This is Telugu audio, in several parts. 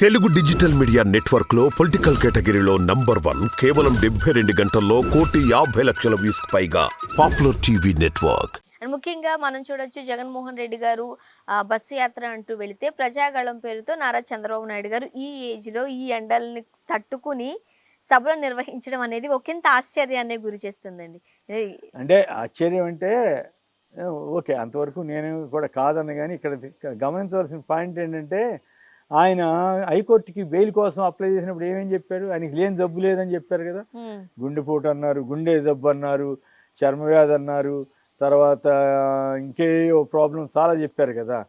తెలుగు డిజిటల్ మీడియా నెట్వర్క్లో పొలిటికల్ కేటగిరీలో నంబర్ వన్ కేవలం డెబ్బై రెండు గంటల్లో కోటి యాభై లక్షల వ్యూస్ పైగా పాపులర్ టీవీ నెట్వర్క్. అండ్ ముఖ్యంగా మనం చూడొచ్చు జగన్మోహన్ రెడ్డి గారు ఆ, బస్సు యాత్ర అంటూ వెళితే ప్రజాగళం పేరుతో నారా చంద్రబాబు నాయుడు గారు ఈ ఏజ్లో ఈ ఎండల్ని తట్టుకుని సభలు నిర్వహించడం అనేది ఒకంత ఆశ్చర్యాన్ని గురి చేస్తుందండి. ఏ- అంటే ఆశ్చర్యం అంటే ఓకే అంతవరకు నేను కూడా కాదన్న కానీ ఇక్కడ గమనించవలసిన పాయింట్ ఏంటంటే ఆయన హైకోర్టుకి బెయిల్ కోసం అప్లై చేసినప్పుడు ఏమేం చెప్పారు ఆయనకి లేని జబ్బు లేదని చెప్పారు కదా. గుండెపోటు అన్నారు గుండె జబ్బు అన్నారు చర్మవ్యాధి అన్నారు తర్వాత ఇంకే ప్రాబ్లం చాలా చెప్పారు కదా.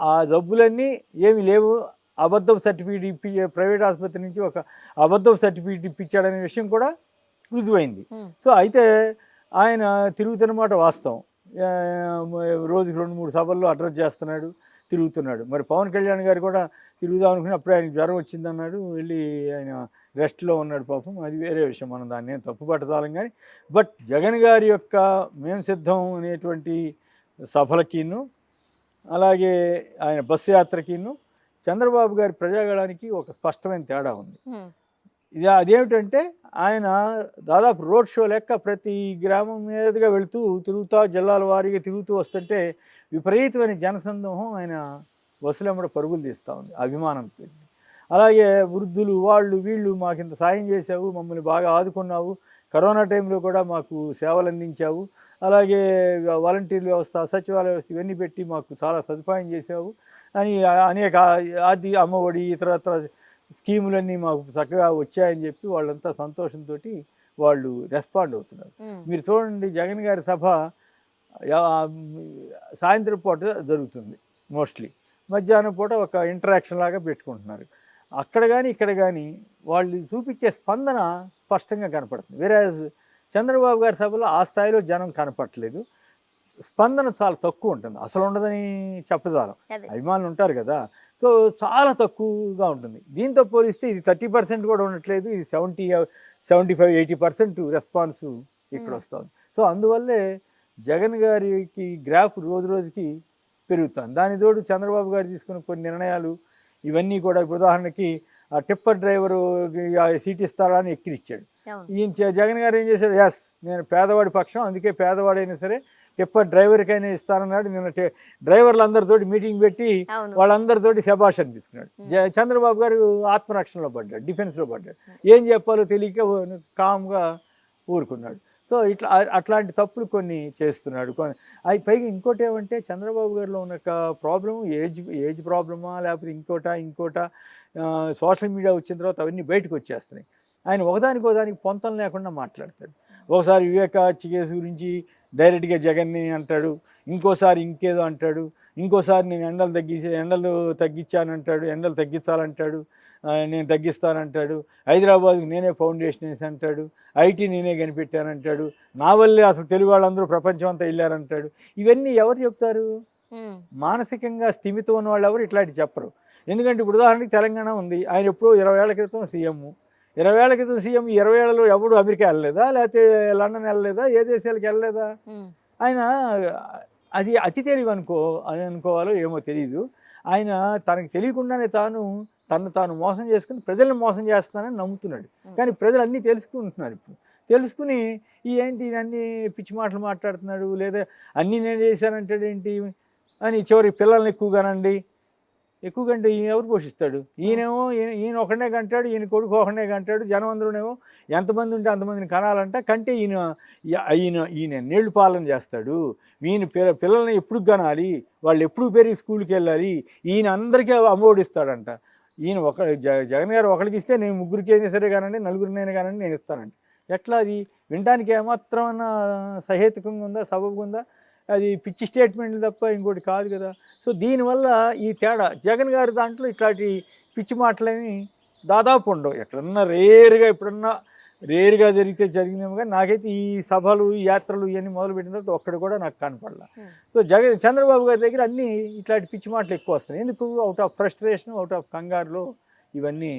ఆ, జబ్బులన్నీ ఏమి లేవు. అబద్ధం సర్టిఫికేట్ ఇప్పి ప్రైవేట్ ఆసుపత్రి నుంచి ఒక అబద్ధం సర్టిఫికేట్ ఇప్పించాడనే విషయం కూడా రుజువైంది. సో అయితే ఆయన తిరుగుతున్నమాట వాస్తవం. రోజుకి రెండు మూడు సభల్లో అడ్రస్ చేస్తున్నాడు. తిరుగుతున్నాడు. మరి పవన్ కళ్యాణ్ గారు కూడా తిరుగుదాం అనుకుని అప్పుడే జ్వరం వచ్చిందన్నాడు. వెళ్ళి ఆయన రెస్ట్లో ఉన్నాడు పాపం. అది వేరే విషయం. మనం దాన్ని ఏం తప్పు పట్టదాలం కానీ బట్ జగన్ గారి యొక్క మేము సిద్ధం అనేటువంటి సభలకిను అలాగే ఆయన బస్సు యాత్రకిను చంద్రబాబు గారి ప్రజాగళానికి ఒక స్పష్టమైన తేడా ఉంది. ఇది అదేమిటంటే ఆయన దాదాపు రోడ్ షో లెక్క ప్రతి గ్రామం మీదుగా వెళుతూ తిరుగుతూ జిల్లాల వారీగా తిరుగుతూ వస్తుంటే విపరీతమైన జనసందోహం ఆయన బస్సులెంబడ పరుగులు తీస్తూ ఉంది అభిమానంతో అలాగే వృద్ధులు వాళ్ళు వీళ్ళు మాకు ఇంత సాయం చేశావు మమ్మల్ని బాగా ఆదుకున్నావు కరోనా టైంలో కూడా మాకు సేవలు అందించావు అలాగే వాలంటీర్ వ్యవస్థ సచివాలయ వ్యవస్థ ఇవన్నీ పెట్టి మాకు చాలా సదుపాయం చేశావు అని అనేక ఆది అమ్మఒడి ఇతరత్ర స్కీములన్నీ మాకు చక్కగా వచ్చాయని చెప్పి వాళ్ళంతా సంతోషంతో వాళ్ళు రెస్పాండ్ అవుతున్నారు. మీరు చూడండి జగన్ గారి సభ సాయంత్రం పూట జరుగుతుంది మోస్ట్లీ. మధ్యాహ్నం పూట ఒక ఇంటరాక్షన్ లాగా పెట్టుకుంటున్నారు. అక్కడ కానీ ఇక్కడ కానీ వాళ్ళు చూపించే స్పందన స్పష్టంగా కనపడుతుంది. వేరేజ్ చంద్రబాబు గారి సభలో ఆ స్థాయిలో జనం కనపడట్లేదు. స్పందన చాలా తక్కువ ఉంటుంది. అసలు ఉండదని చెప్పజాలం. అభిమానులు ఉంటారు కదా. సో చాలా తక్కువగా ఉంటుంది. దీంతో పోలిస్తే ఇది థర్టీ పర్సెంట్ కూడా ఉండట్లేదు. ఇది seventy seventy five eighty percent response ఇక్కడ. వస్తుంది. సో అందువల్లే జగన్ గారికి గ్రాఫ్ రోజు రోజుకి పెరుగుతుంది. దాని తోడు చంద్రబాబు గారు తీసుకున్న కొన్ని నిర్ణయాలు ఇవన్నీ కూడా ఉదాహరణకి ఆ టిప్పర్ డ్రైవరు సీట్ ఇస్తారా అని ఎక్కిరిచ్చాడు. ఈయన జగన్ గారు ఏం చేశాడు? ఎస్ నేను పేదవాడి పక్షం అందుకే పేదవాడైనా సరే టిప్పర్ డ్రైవర్కైనా ఇస్తానన్నాడు. నిన్న డ్రైవర్లందరితోటి మీటింగ్ పెట్టి వాళ్ళందరితోటి శభాష్ అనిపిస్తున్నాడు చంద్రబాబు గారు ఆత్మరక్షణలో పడ్డాడు డిఫెన్స్లో పడ్డాడు. ఏం చెప్పాలో తెలియక కామ్గా ఊరుకున్నాడు. సో ఇట్లా అట్లాంటి తప్పులు కొన్ని చేస్తున్నాడు. కొన్ని అవి పైగా ఇంకోటి ఏమంటే చంద్రబాబు గారిలో ఉన్న ప్రాబ్లం ఏజ్ ఏజ్ ప్రాబ్లమా లేకపోతే ఇంకోట ఇంకోట సోషల్ మీడియా వచ్చిన తర్వాత అవన్నీ బయటకు వచ్చేస్తున్నాయి. ఆయన ఒకదానికి ఒకదానికి పొంతం లేకుండా మాట్లాడతాడు. ఒకసారి వివేక కేసు గురించి డైరెక్ట్గా జగన్ని అంటాడు ఇంకోసారి ఇంకేదో అంటాడు ఇంకోసారి నేను ఎండలు తగ్గించి ఎండలు తగ్గించానంటాడు ఎండలు తగ్గించాలంటాడు నేను తగ్గిస్తానంటాడు హైదరాబాద్కి నేనే ఫౌండేషన్ వేసి అంటాడు ఐటీ నేనే కనిపెట్టానంటాడు నా వల్లే అసలు తెలుగు వాళ్ళందరూ ప్రపంచం అంతా వెళ్ళారంటాడు. ఇవన్నీ ఎవరు చెప్తారు? మానసికంగా స్థిమితం ఉన్న వాళ్ళు ఎవరు ఇట్లాంటి చెప్పరు. ఎందుకంటే ఇప్పుడు ఉదాహరణకి తెలంగాణ ఉంది. ఆయన ఎప్పుడో ఇరవై ఏళ్ళ క్రితం సీఎం. ఇరవై ఏళ్ళ క్రితం సీఎం ఇరవై ఏళ్ళలో ఎవడు అమెరికా వెళ్ళలేదా? లేకపోతే లండన్ వెళ్ళలేదా? ఏ దేశాలకు వెళ్ళలేదా? ఆయన అది అతి తెలివి అనుకో అని అనుకోవాలో ఏమో తెలియదు ఆయన తనకు తెలియకుండానే తాను తను తాను మోసం చేసుకుని ప్రజల్ని మోసం చేస్తానని నమ్ముతున్నాడు. కానీ ప్రజలు అన్నీ తెలుసుకుంటున్నారు ఇప్పుడు. తెలుసుకుని ఈ ఏంటి అన్ని పిచ్చి మాటలు మాట్లాడుతున్నాడు? లేదా అన్నీ నేను చేశానంటాడు ఏంటి? అని చివరి పిల్లల్ని ఎక్కువగానండి. ఎక్కువగా అంటే ఈయన ఎవరు పోషిస్తాడు? ఈయనేమో ఈయన ఈయన ఒకనే కంటాడు ఈయన కొడుకు ఒకనే కంటాడు జనం అందరూనేమో ఎంతమంది ఉంటే అంతమందిని కనాలంట. కంటే ఈయన ఈయన ఈయన నీళ్ళు పాలన చేస్తాడు. ఈయన పిల్ల పిల్లల్ని ఎప్పుడు కనాలి? వాళ్ళు ఎప్పుడు పెరిగి స్కూల్కి వెళ్ళాలి? ఈయన అందరికీ అమ్మఒడి ఇస్తాడంట. ఈయన ఒక జగన్ గారు ఒకరికి ఇస్తే నేను ముగ్గురికి అయినా సరే కానండి నలుగురినైనా కానండి నేను ఇస్తానంట. ఎట్లా అది? వినడానికి ఏమాత్రమన్నా సహేతుకంగా ఉందా సబబుగా ఉందా? అది పిచ్చి స్టేట్మెంట్లు తప్ప ఇంకోటి కాదు కదా. సో దీనివల్ల ఈ తేడా. జగన్ గారి దాంట్లో ఇట్లాంటి పిచ్చి మాటలేమి దాదాపు ఉండవు. ఎక్కడన్నా రేరుగా ఎప్పుడన్నా రేరుగా జరిగితే జరిగినాము కానీ నాకైతే ఈ సభలు ఈ యాత్రలు ఇవన్నీ మొదలుపెట్టిన తర్వాత ఒక్కడు కూడా నాకు కనపడలా. Hmm. సో జగన్ చంద్రబాబు గారి దగ్గర అన్నీ ఇట్లాంటి పిచ్చి మాటలు ఎక్కువ వస్తున్నాయి. ఎందుకు? Out of frustration out of కంగారులో ఇవన్నీ